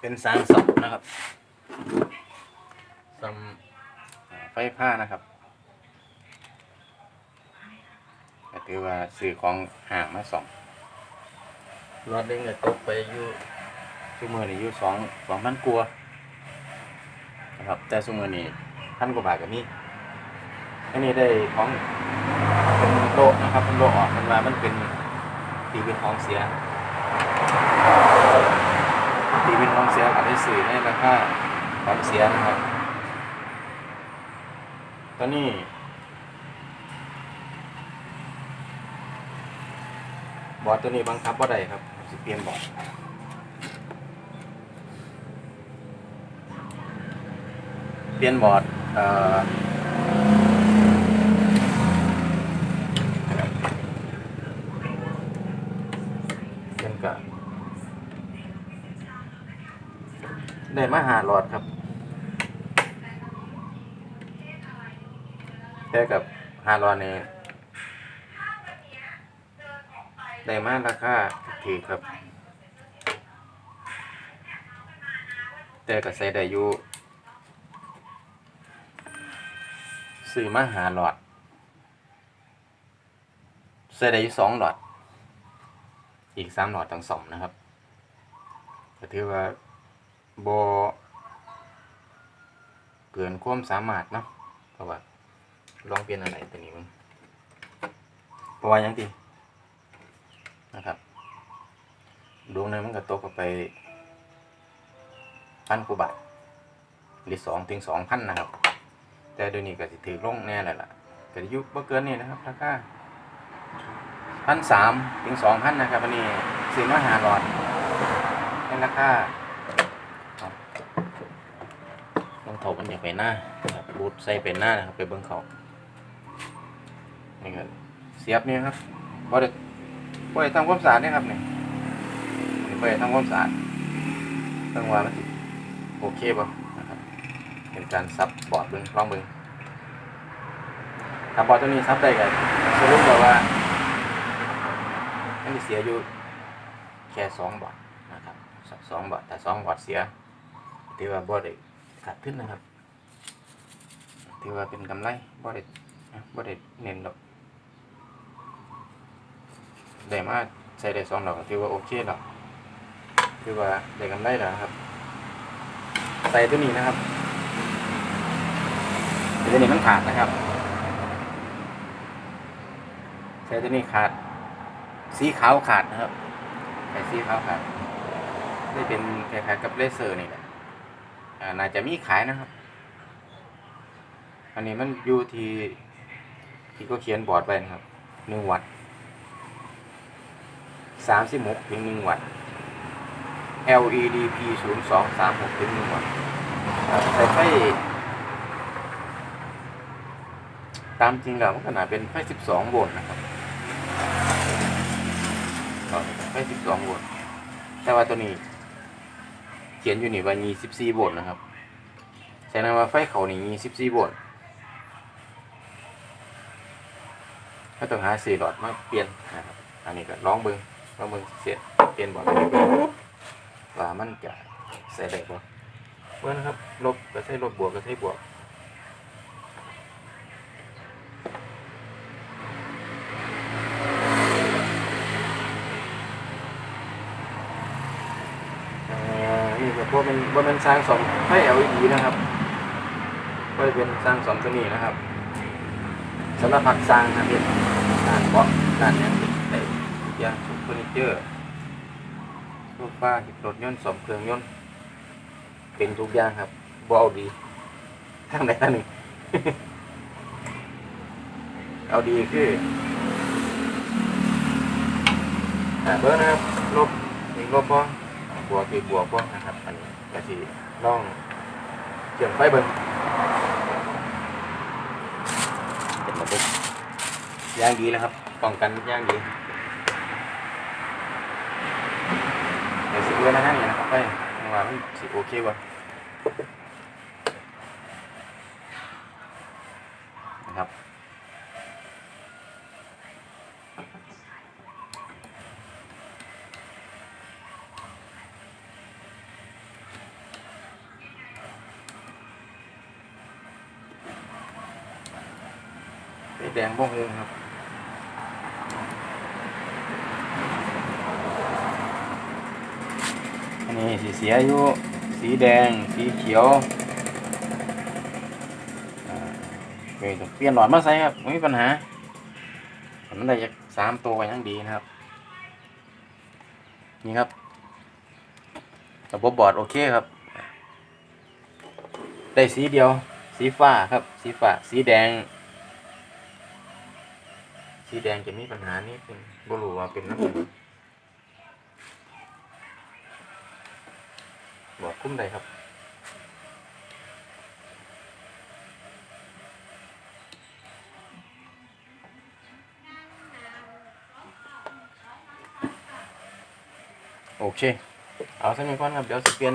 เป็นสางสองนะครับซัมไฟผ้านะครับก็ถือว่าสื่อของห่างมาสองรอดเด้งก็ตกไปอยู่ชั่วโมงนี้อยู่สองสองพันกว่านะครับ แต่ชั่วโมงนี้พันกว่าบาทกับนี้อันนี้ได้ของเป็นโลนะครับเป็นโลออกมันว่ามันเป็นตีเป็นของเสีย ตีเป็นของเสียกับได้สื่อในราคาของเสียนะครับ ตอนนี้บอร์ดตัวนี้บังคับว่าใดครับสิเปลี่ยนบอร์ดเปลี่ยนบอร์ดเอ่อเปลี่ยนกับ ได้มาหาหลอดครับ แค่กับหาหลอดนี่ได้มาราคาถือครับ แต่ก็ใส่ได้อยู่ซื้อมาหาหลอดใส่ได้อยู่สองหลอด อีกสามหลอดต้งสองนะครับก็ถือว่า โบเกินความสามารถเนาะเพราะว่าลองเปลี่ยนอะไรตัวนี้มึงเพราะว่ายังตีนะครับดวงหนึงมันก็ตกไปพันกว่าบาทหรือสองถึงสองพันนะครับ แต่เดี๋ยวนี้ก็สิถือลงแน่แล้วล่ะก็ยุบบ่เกินนี่นะครับราคาพันสามถึงสองพันนะครับอันนี้ซื้อมาหาหลอดในราคาครับ ถกมันอยากไปหน้าครับบูทใส่เป็นหน้านะครับ ไปเบิ้งเขานี่ก็เสียบนี่ครับบ่ได้บ่ได้ทำความสะอาดเนี่ยครับนี่บ่ได้ทำความสะอาดเพิ่งว่ามันสิโอเคบ่นะครับเป็นการซับบอร์ดเบิ่งลองเบิ่งถ้าบอร์ดตัวนี้ซับได้ก็สรุปแล้วว่ามันสิเสียอยู่แค่สองบอร์ดนะครับสองบอร์ดแต่สองบอร์ดเสียถือว่าบ่ได้ ขาดทุนนะครับ ถือว่าเป็นกำไรบ่ได้บ่ได้เน้นดอกได้มาใส่ได้สองดอกถือว่าโอเคแล้วถือว่าได้กำไรแล้วครับ ใส่ตัวนี้นะครับตัวนี้มันขาดนะครับใส่ตัวนี้ขาด สีขาวขาดนะครับใส่สีขาวขาดได้เป็นคล้ายๆกับเลเซอร์นี่แหละ น่าจะมีขายนะครับ อันนี้มันอยู่ที่ที่ก็เขียนบอร์ดไว้นะครับหนึ่งวัตต์สามสิบหกถึงหนึ่งวัตต์ LED P ศูนย์สองสามหกถึงหนึ่งวัตต์ใส่ไฟตามจริงแล้วมันขนาดเป็นไฟสิบสองโวลต์นะครับไฟสิบสองโวลต์แต่ว่าตัวนี้ ขียนอยู่นี่ว่ายี่สิบสี่โวลต์นะครับแสดงว่าไฟเขานี่ยี่สิบสี่โวลต์ก็ต้องหาสี่หลอดมาเปลี่ยนนะครับ อันนี้ก็ลองเบิ้งลองเบิ้งเสียเปลี่ยนบอร์ดไปเว่ามันจะใส่ได้บ่เมื่อนะครับ ลบก็ใช้ลบบวกก็ใช้บวก เอ่ อนี่ก็พวกเป็นว่าเป็นสร้างสองให้ LED นะครับก็จะเป็นสร้างสองตัวนี้นะครับสำหรับผักสร้างนะพี่ด้านเบาะด้านเนี้ยได้ทุกอย่างทุกเฟอร์นิเจอร์โซฟาหิบรถยนต์สมเครื่องยนต์เป็นทุกอย่างครับบเอาดีทางใดทางหนึ่งเอาดีคืออ่เบอร์นะครับลบอีกลบบ่ บวกคือบวกพวกนะครับอันนี้ก็ที่ล่องเชื่อมไฟเบิ้งเป็นระบบย่างดีนะครับป้องกันย่างดีเดี๋ยวสิเอื้อนะฮะนี่นะครับไปว่ามันสิโอเคบ่นะ แดงบ่ฮูครับอันนี้สีเสียอยู่สีแดงสีเขียวอ่าเปลี่ยนเปลี่ยนหลอดมาใส่ครับไม่มีปัญหาผมได้จากสามตัวก็ยังดีนะครับ นี่ครับระบบบอร์ดโอเคครับ ได้สีเดียว สีฟ้าครับ สีฟ้า สีแดง สีแดงจะมีปัญหานิดนึงบ่รู้ว่าเป็นน้ำบอร์ดคุ้มใดครับโอเค เอาสักหนิดก่อนครับ เดี๋ยวสเปลี่ยน